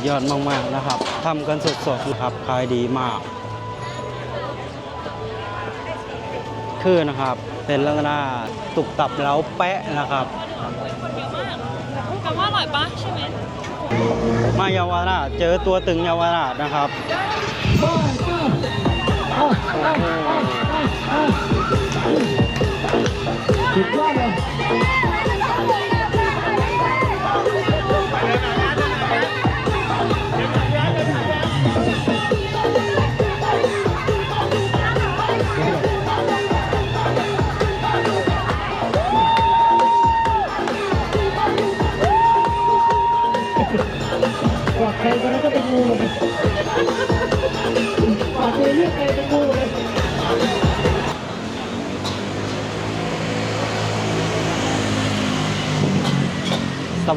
สุดยอดมากๆนะครับทำกันสดๆนะครับขายดีมาก คือนะครับ เป็นลักษณะตุกตับแล้วแปะนะครับแต่ว่าอร่อยปะใช่ไหมมาเยาวราชเจอตัวตึงเยาวราชนะครับส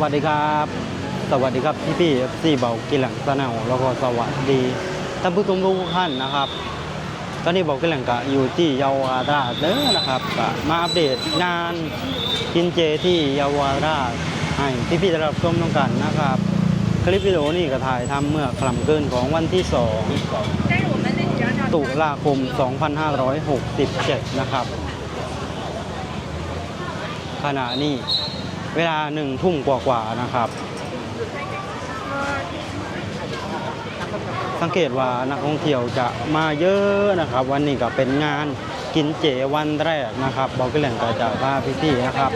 วัสดีครับ สวัสดีครับพี่พี่ซีเบากินหลังสนาวแล้วก็สวัสดีท่านผู้ชมทุกท่านนะครับ ตอนนี้บอกกินหลังกะอยู่ที่เยาวราชเด้อนะครับก็มาอัปเดตงานกินเจที่เยาวราชให้พี่พี่ได้รับชมต้องกันนะครับ คลิปวิดีโอนี้ก็ถ่ายทำเมื่อคลำเกินของวันที่ 2 ตุลาคม 2567 นะครับขณะนี้ เวลาหนึ่งทุ่มกว่าๆนะครับ สังเกตว่านักท่องเที่ยวจะมาเยอะนะครับ วันนี้ก็เป็นงานกินเจวันแรกนะครับบอกกันแหล่งก็จะพาพี่ๆนะครับ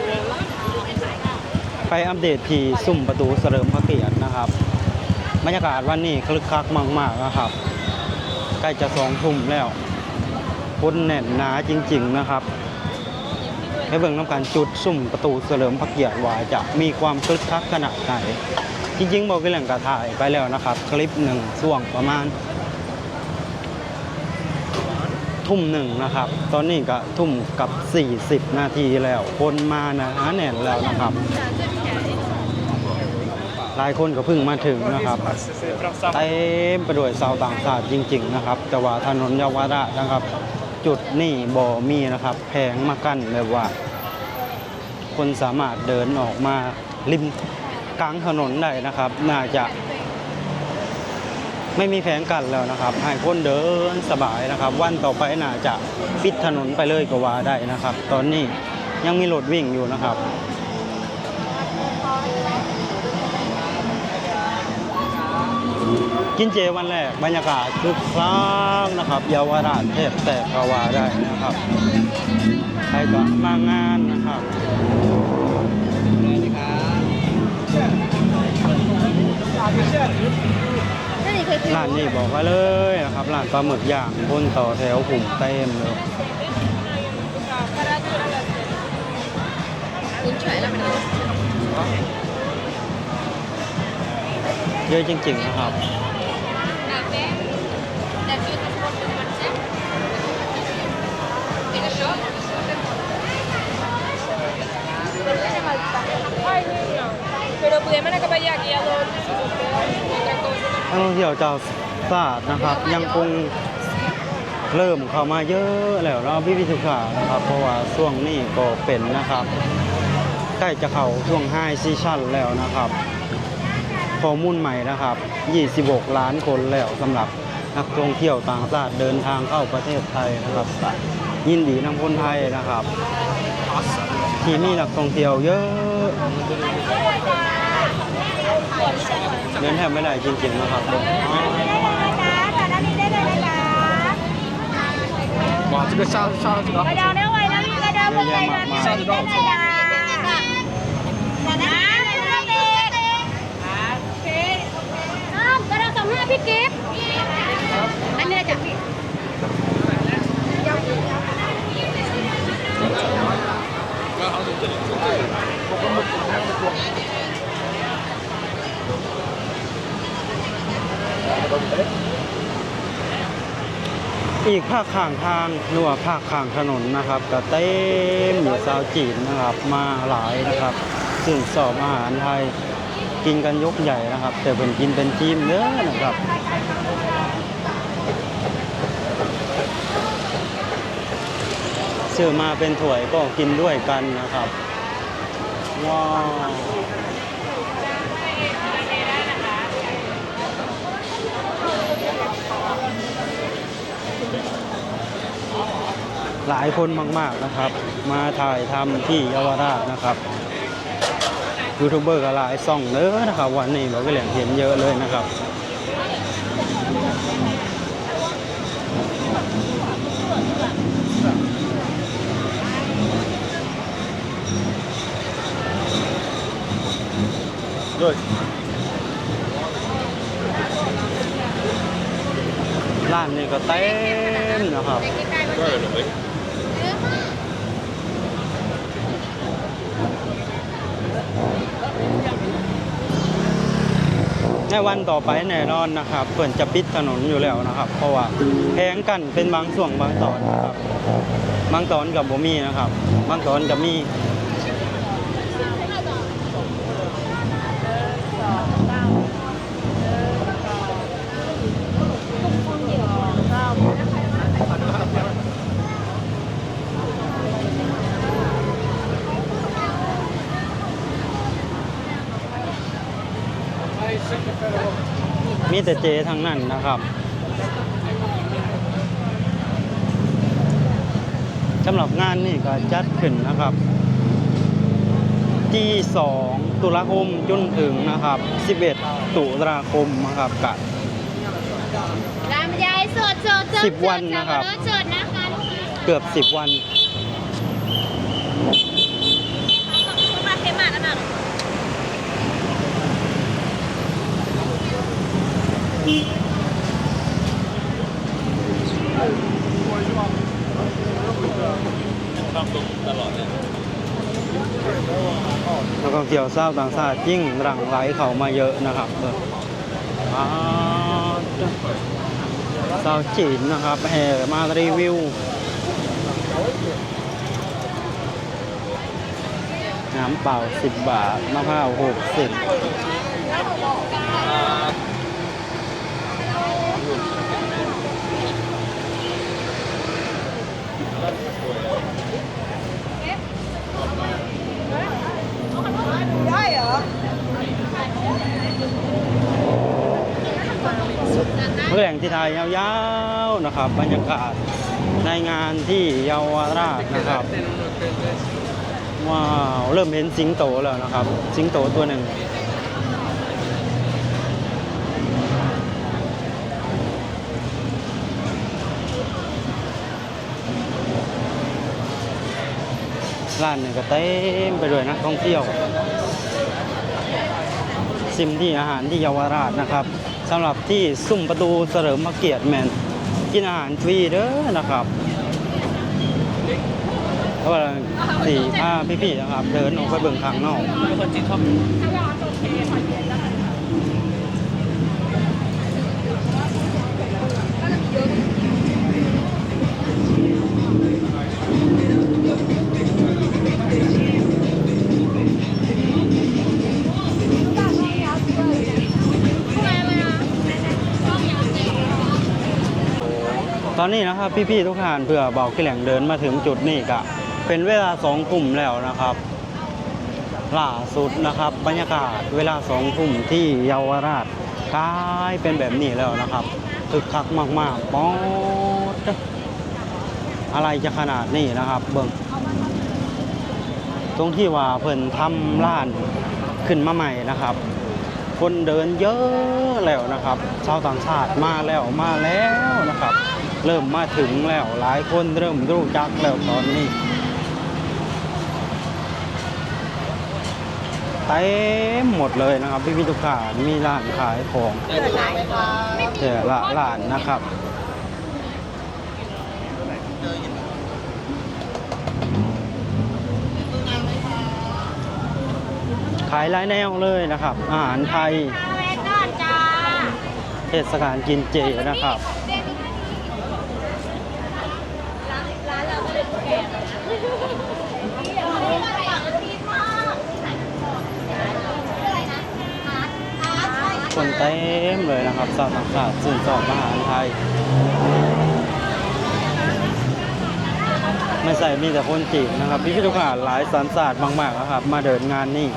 ไปอัปเดตที่ซุ่มประตูเสริมพระเกียรตินะครับบรรยากาศวันนี้คลึกคลักมากๆนะครับ ใกล้จะสองทุ่มแล้วคนแน่นหนาจริง ๆนะครับ ให้เบิ่งน้ำการจุดซุ่มประตูเสริมพระเกียรติว่าจะมีความคลึกคลักขนาดไหนจริงๆบอกกันแหล่งกระถ่ายไปแล้วนะครับ คลิปหนึ่งช่วงประมาณ ทุ่มหนึ่งนะครับ ตอนนี้ก็ทุ่มกับ 40 นาทีแล้วคนมานะหนาแน่นแล้วนะครับ หลายคนก็เพิ่งมาถึงนะครับเต็มไปด้วยชาวต่างชาติจริง ๆ นะครับ แต่ว่าถนนเยาวราชนะครับ จุดนี่บ่มีนะครับแผงมากั้นแบบว่า คนสามารถเดินออกมาริมกลางถนนได้นะครับ น่าจะ ไม่มีแผงกันแล้วนะครับ ให้คนเดินสบายนะครับ วันต่อไปน่าจะปิดถนนไปเลยก็ว่าได้นะครับ ตอนนี้ยังมีรถวิ่งอยู่นะครับ กินเจวันแรกบรรยากาศคึกคักนะครับ เยาวราชเทพแตกก็ว่าได้นะครับ ใครก็มางานนะครับร้านนี้บอกไว้เลยนะครับร้านปลาหมึกย่างคนต่อแถวกลุ่มเต็มเลยคุณเฉยแล้วมัน เยอะจริงๆนะครับ Pero podemos acabar aquí a los นักท่องเที่ยวชาวศาสตร์นะครับ ยังคงเริ่มเข้ามาเยอะแล้วเนาะพี่พิสุขานะครับ เพราะว่าช่วงนี้ก็เป็นนะครับใกล้จะเข้าช่วงไฮซีชั่นแล้วนะครับ ข้อมูลใหม่นะครับ 26 ล้านคนแล้วสำหรับนักท่องเที่ยวต่างชาติเดินทางเข้าประเทศไทยนะครับยินดีนำคนไทยนะครับ ที่นี่นักท่องเที่ยวเยอะ เดินแทบไม่ได้จริงๆนะครับผม 哇，这个下下这个 กระดาวได้ไวแล้วมี พี่กิฟต์อันนี้จ้ะพี่อีกภาคข้างทางหรือว่าภาคข้างถนนนะครับก็เต็มอยู่ชาวจีนนะครับมาหลายนะครับ ซึ่งสอบอาหารไทย กินกันยกใหญ่นะครับ แต่เป็นกินเป็นทีมเด้อนะครับซื้อมาเป็นถ้วยก็กินด้วยกันนะครับ ว้าวหลายคนมาก ๆนะครับ มาถ่ายทำที่เยาวราชนะครับ ยูทูบเบอร์ก็หลายซ่องเนอนะครับ วันนี้เราก็เหลียงเห็นเยอะเลยนะครับด้วยร้านนี้ก็เต็มนะครับด้วยเลย ในวันต่อไปแน่นอนนะครับเพื่อนจะปิดถนนอยู่แล้วนะครับ เพราะว่าแพงกันเป็นบางส่วนบางตอนนะครับ บางตอนกับบ่มีนะครับ บางตอนกับมี แต่เจทั้งนั้นนะครับสำหรับงานนี่ก็จัดขึ้นนะครับ ที่ 2 ตุลาคมจนถึงนะครับ 11 ตุลาคมนะครับกับลำไยสดสดสดสิบวันนะครับสดนะคะลูกค้าเกือบ 10 วัน มาเทมาแล้วนะ แล้วก็เกี่ยวทราบต่างชาติยิ่งหลังไหลเข้ามาเยอะนะครับเอออ่าสาวจีนนะครับแห่มารีวิวน้ำเปล่า 10 บาท มะพร้าว 60 งที่ไทยยาวๆนะครับ บรรยากาศในงานที่เยาวราชนะครับ ว้าวเริ่มเห็นสิงโตแล้วนะครับ สิงโตตัวหนึ่งร้านหนึ่งก็เต็มไปด้วยนักท่องเที่ยว ซิมที่อาหารที่เยาวราชนะครับ สำหรับที่ซุ้มประตูเสริมพระเกียรติแมนกินอาหารฟรีเด้อนะครับแล้วก็สี่ผ้าพี่ๆนะครับ เดินออกไปเบิ่งทางนอกตอ นนี้นะครับพี่ๆทุกท่านเพื่อเบาขี้แหล่งเดินมาถึงจุดนี้ก็เป็นเวลาสองทุ่มแล้วนะครับล่าสุดนะครับ บรรยากาศเวลาสองทุ่มที่เยาวราชกลายเป็นแบบนี้แล้วนะครับคึกคักมากๆป๊อดอะไรจะขนาดนี้นะครับ เบิ่งตรงที่ว่าเพิ่นทำร้านขึ้นมาใหม่นะครับ คนเดินเยอะแล้วนะครับชาวต่างชาติมาแล้วมาแล้วนะครับ เริ่มมาถึงแล้วหลายคนเริ่มรู้จักแล้วตอนนี้เต็มหมดเลยนะครับพี่พิทุกขานมีร้านขายของแต่ละร้านนะครับขายหลายแนวเลยนะครับ อาหารไทยแม่ก้อนจ้าเทศกาลกินเจนะครับ ร้านเราเป็นแกงนะ คนเต็มเลยนะครับชาวต่างชาติสื่นชอบอาหาไทย ไม่ใส่มีแต่คนจีนนะครับพี่ทุกคนหลายสันศาสตร์มากๆนะครับ มาเดินงานนี่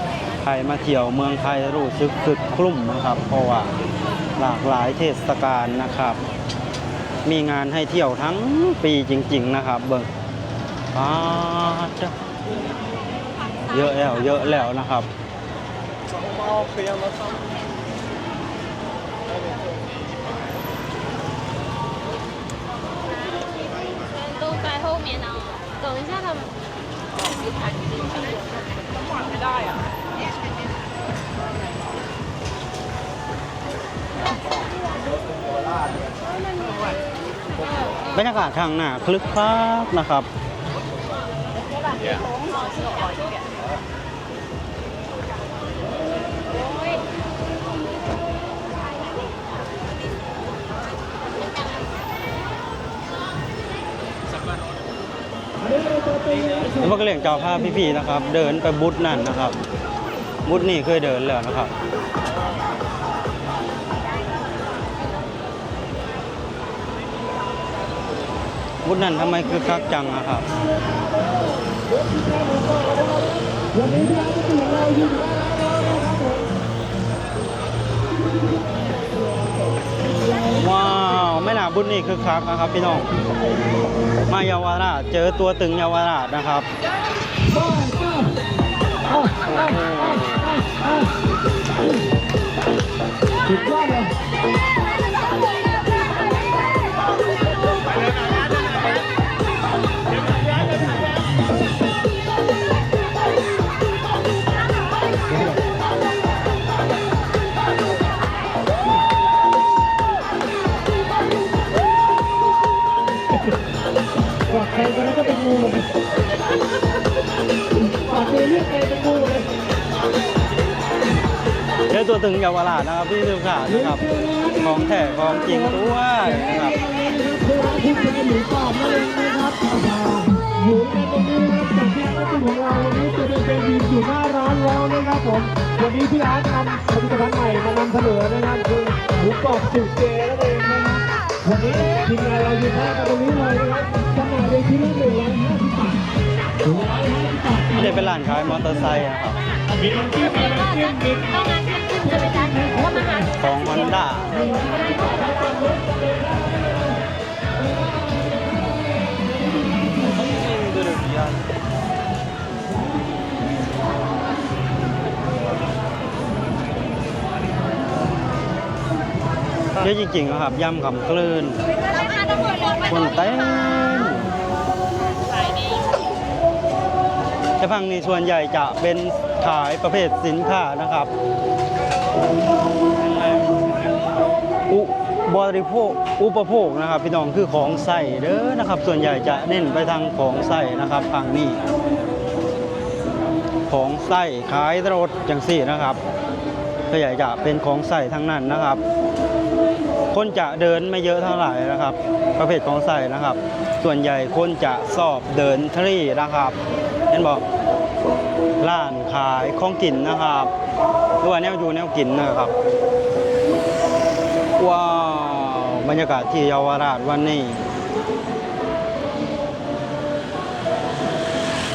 ใครมาเที่ยวเมืองไทยรู้สึกคึกคลุ้มนะครับ เพราะว่าหลากหลายเทศกาลนะครับ มีงานให้เที่ยวทั้งปีจริง ๆ นะครับ เบิ่งป้าจ้ะเยอะแล้วเยอะแล้วนะครับ 后面呢。等一下他们。บรรยากาศทางหน้าคลึกคลักนะครับ แล้วก็เรียกเจ้าภาพพี่ๆนะครับ เดินไปบุธนั่นนะครับ บุธนี่เคยเดินแล้วนะครับบุธนั่นทำไมคือคักจังอะครับ บุญนี่คือคักนะครับ พี่น้อง มาเยาวราชเจอตัวตึงเยาวราชนะครับเจอตัวตึงเยาวราชนะครับพี่ทุกท่านะครับของแท้ของจริงด้วยนะครับผู้ชายหรือเปล่านั่นเองนะครับอยู่ในตรงนี้ครับจากที่นักของเราวันนี้จะเป็นดีอยู่หน้าร้านแล้วนะครับผมวันนี้พี่อาร์ตนำผลิตภัณฑ์ใหม่มานำเสนอนะครับคือหมูกรอบสูตรเจนั่นเองนะครับวันนี้ทีมงานเราอยู่หน้ากันตรงนี้เลยนะครับ จำหน่ายในที่ละหนึ่งร้อยห้าสิบบาทหนึ่งร้อยห้าสิบบาทไม่ได้เป็นร้านขายมอเตอร์ไซค์อะครับมีน้ำจิ้มมีน้ำจิ้มมีต้องงานขึ้นขึ้นจะไปจัดก็มาหาของฮอนด้าเยอะจริงๆนะครับยำขำคลื่นคนเต้ แต่พังนี้ส่วนใหญ่จะเป็นขายประเภทสินค้านะครับ อุบริโภคอุปโภคนะครับ พี่น้องคือของใส่เด้อนะครับ ส่วนใหญ่จะเน้นไปทางของใส่นะครับฝั่งนี้ของใส่ขายรถจังสี่นะครับส่วนใหญ่จะเป็นของใส่ทั้งนั้นนะครับ คนจะเดินไม่เยอะเท่าไหร่นะครับ ประเภทของใส่นะครับ ส่วนใหญ่คนจะสอบเดินทรีนะครับ นบอกร้านขายของกินนะครับหรือว่าแนวอยู่แนวกินนะครับ ว้าวบรรยากาศที่เยาวราชวันนี้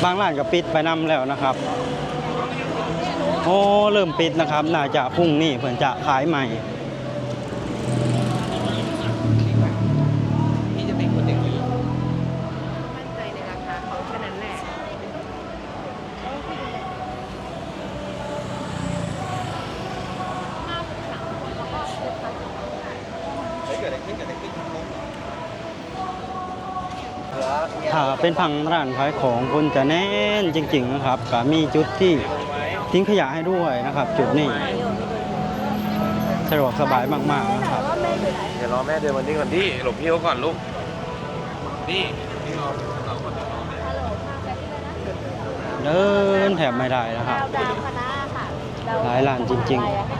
บางร้านก็ปิดไปนำแล้วนะครับ โอ้ เริ่มปิดนะครับ น่าจะพรุ่งนี้เพื่อนจะขายใหม่ เป็นพังร้านขายของคนจะแน่นจริง ๆ นะครับก็มีจุดที่ทิ้งขยะให้ด้วยนะครับ จุดนี้สะดวกสบายมากๆนะครับเดี๋ยวรอแม่เดินวันนี้ก่อนดิหลบพี่เขาก่อนลูกนี่นี่รอเราก่อนเดินแถบไม่ได้นะครับดาวคณะค่ะหลายร้านจริง ๆ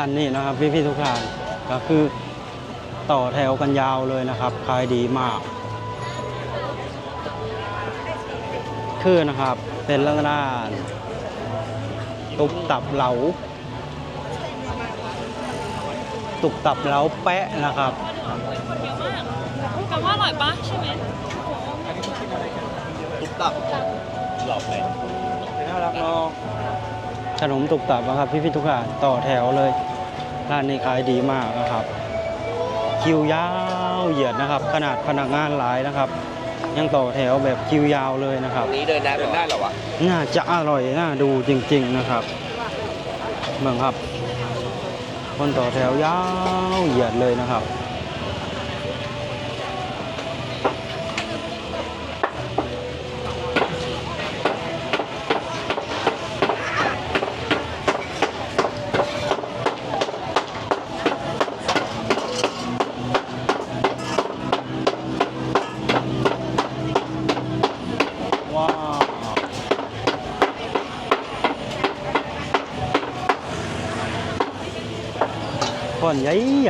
านนี้นะครับพี่ๆทุกท่านก็คือต่อแถวกันยาวเลยนะครับขายดีมาก คือนะครับเป็นร้านตุบตับเหลา ตุบตับเหลาแปะนะครับแต่ว่าอร่อยปะใช่ไหมขนมตุบตับนะครับพี่พี่ๆทุกท่านต่อแถวเลย ร้านนี้ขายดีมากนะครับ คิวยาวเหยียดนะครับ ขนาดพนักงานหลายนะครับ ยังต่อแถวแบบคิวยาวเลยนะครับ นี้เดินได้เดินได้เหรอวะน่าจะอร่อยน่าดูจริง ๆนะครับเมืองครับ คนต่อแถวยาวเหยียดเลยนะครับ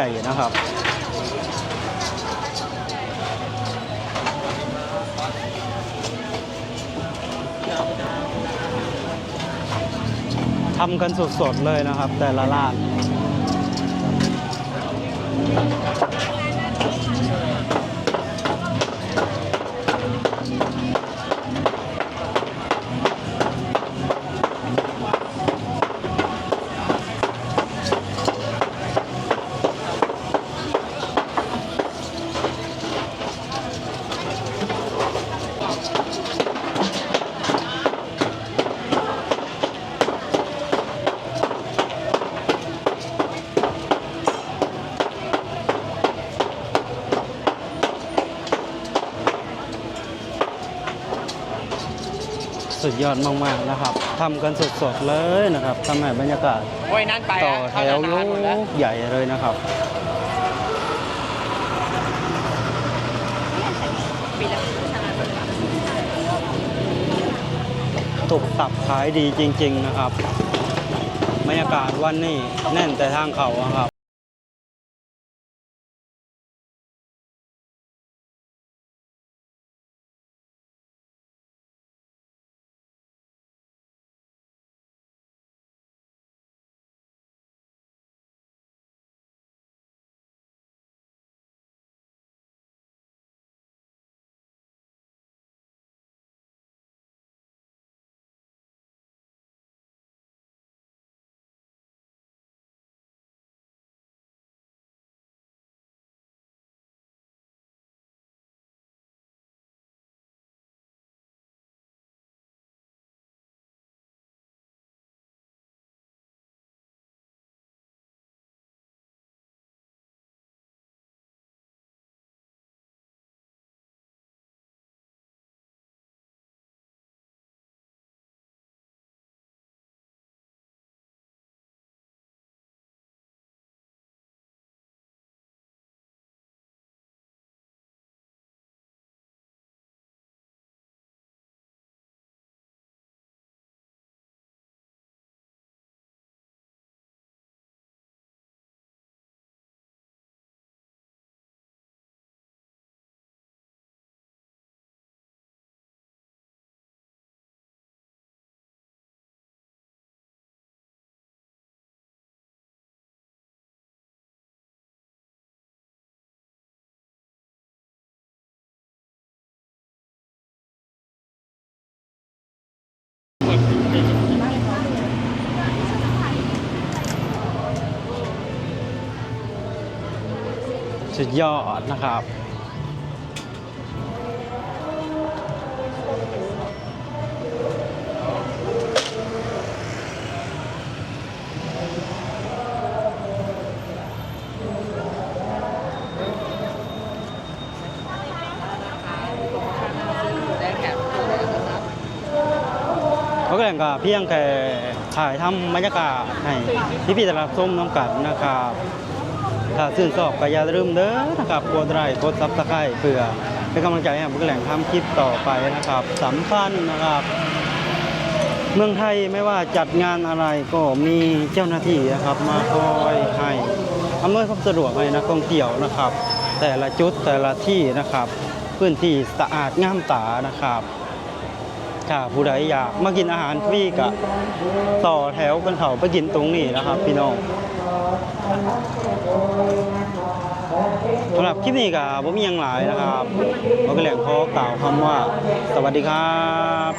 ญ่นะครับ ทำกันสดๆเลยนะครับ แต่ละร้าน สุดยอดมากๆนะครับทำกันสดๆเลยนะครับทำให้บรรยากาศโอ้ยนั่นไปต่อแถวโยกใหญ่เลยนะครับตุบตับขายดีจริง ๆนะครับ บรรยากาศวันนี้แน่นแต่ทางเขาอะครับ สุดยอดนะครับ เขาก็แหล่งกับเพียงแค่ถ่ายทำบรรยากาศให้พี่ๆตลาดส้มน้องกัดนะครับ ถ้าชื่นชอบก็อย่าลืมเด้อนะครับกดไลค์กดซับสไครต์เพื่อเป็นกำลังใจให้บุกแหล่งทำคลิปต่อไปนะครับสำคัญนะครับเมืองไทยไม่ว่าจัดงานอะไรก็มีเจ้าหน้าที่นะครับ มาคอยให้อำนวยความสะดวกให้นักท่องเที่ยวนะครับ แต่ละจุดแต่ละที่นะครับ พื้นที่สะอาดงามตานะครับถ้าผู้ใดอยากมากินอาหารฟรีก็ต่อแถวกันเขาไปกินตรงนี้นะครับ พี่น้อง สำหรับคลิปนี้ก็บ่มีหยังหลายนะครับเราก็แหล่งขอกล่าวคำว่า สวัสดีครับ